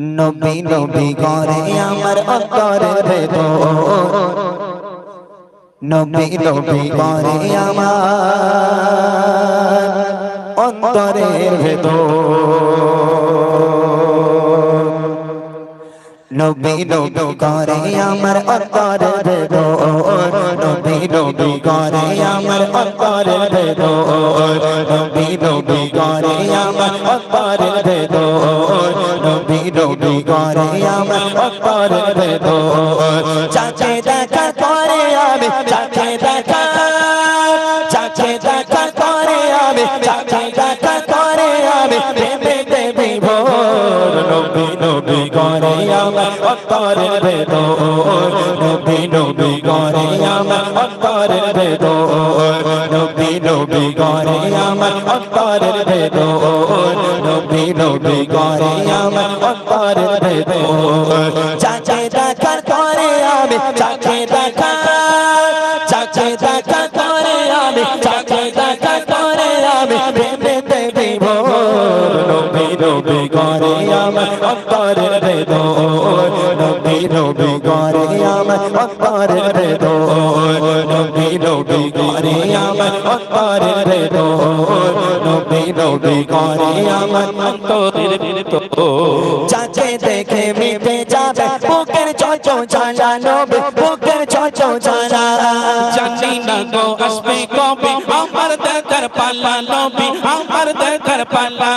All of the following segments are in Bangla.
নবী নবী করে আমার অন্তরের ভেতর নবী নবী করে আমার অন্তরের ভেতর নবী নবী করে আমার অন্তরের ভেতর নবী নবী করে আমার অন্তরের ভেতর নবী নবী করে আমার অন্তরের ভেতর নবী করে আমার অন্তরের ভেতর চাচে দেখা করে আমি চাচে দেখা চাচে দেখা করে আমি চাচে আমার অন্তরের ভেতর, নবী নবী করে আমার অন্তরের ভেতর, নবী নবী করে আমার অন্তরের ভেতর, নবী নবী করে আমার অন্তরের ভেতর। চাচে দেখা করে আমি চাচে দেখা চাচে দেখা করে আমি চাচে দেখা করে আমি প্রেমে দেবী নবী নবী করে আমার করে আমার অন্তরের ভেতর নবী নবী করে আমার অন্তরের ভেতর নবী নবী করে আমার অন্তরের ভেতর চাচে দেখে মিটে যাবে বুকের চচো চালানো বুকের চচো চালা জানি না গো আসবে কবে আমার দেখার পাল্লা নবী আমার দেখার পাল্লা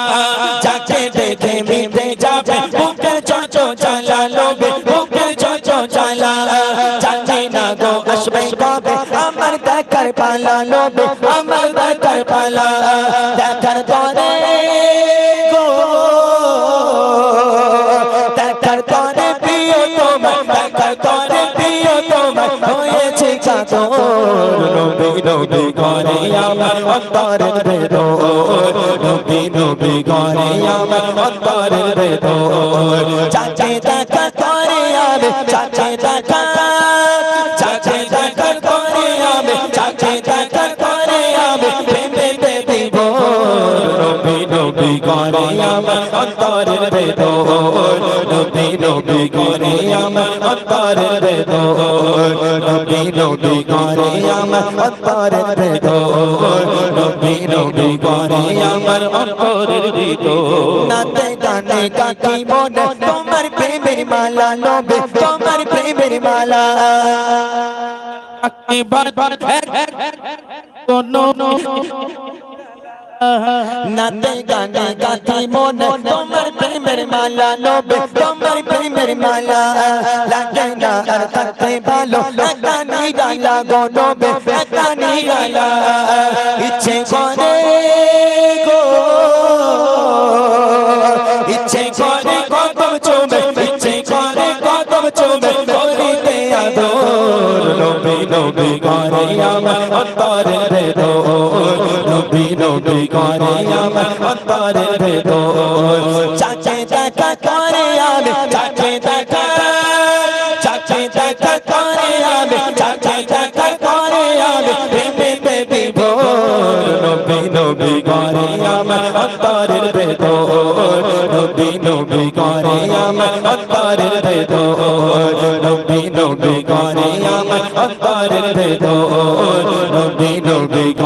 চাচে দেখে মিটে দেখার পালা লোবে আমার দেখার পালা দেখার পরে গো দেখার পরে প্রিয় তোমার দেখার পরে প্রিয় তোমার হয়েছে নবী নবী নবী নবী চাচে চাচে আমার অন্তরের ভেতর নবী নবী করে আমার অন্তরের ভেতর নবী নবী করে আমার অন্তরের ভেতর নবী নবী করে আমার অন্তরের ভেতর নাতে গানে কাকি মনে তোমার প্রেমের মালা নবে তোমার প্রেমের মালা এবার কোনো নাতে গানে কাকি মনে, তোমার প্রেমের মালা নবে, তোমার প্রেমের মালা। লাগে না আর থাকতে ভালো একটা নিরালা গো নবে একটা নিরালা ইচ্ছে করে গো, ইচ্ছে করে কদম চুমে ইচ্ছে করে কদম চুমে করিতে আদর। নবী নবী করে আমার অন্তরের ভেতর নবী নবী করে আমার অন্তরের ভেতর। চাচে দেখা করে আমি, চাচে দেখা চাচে দেখা করে আমি, চাচে দেখা করে আমি, প্রেমে দেবী ভোর। নবী নবী করে আমার অন্তরের ভেতর। নবী নবী করে আমার অন্তরের ভেতর। নবী নবী করে আমার অন্তরের ভেতর। নবী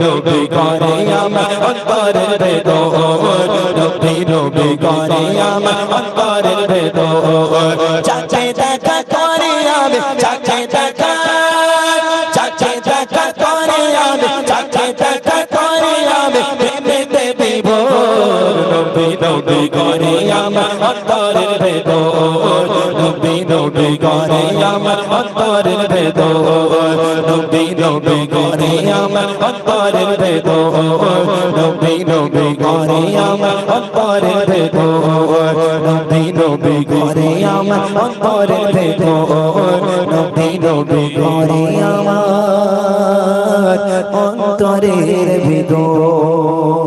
নবী নবী করে আমার অন্তরের ভেতর নবী নবী করে আমার অন্তরের ভেতর চাচে দেখা করে আমি চাচে দেখা চাচে দেখা করে আমি চাচে দেখা আমার অন্তরের ভেতর, নবী নবী করে আমার অন্তরের ভেতর, নবী নবী করে আমার অন্তরের ভেতর, নবী নবী করে আমার অন্তরের ভেতর, নবী নবী করে আমার অন্তরের ভেতর, নবী নবী করে আমার অন্তরের ভেতর।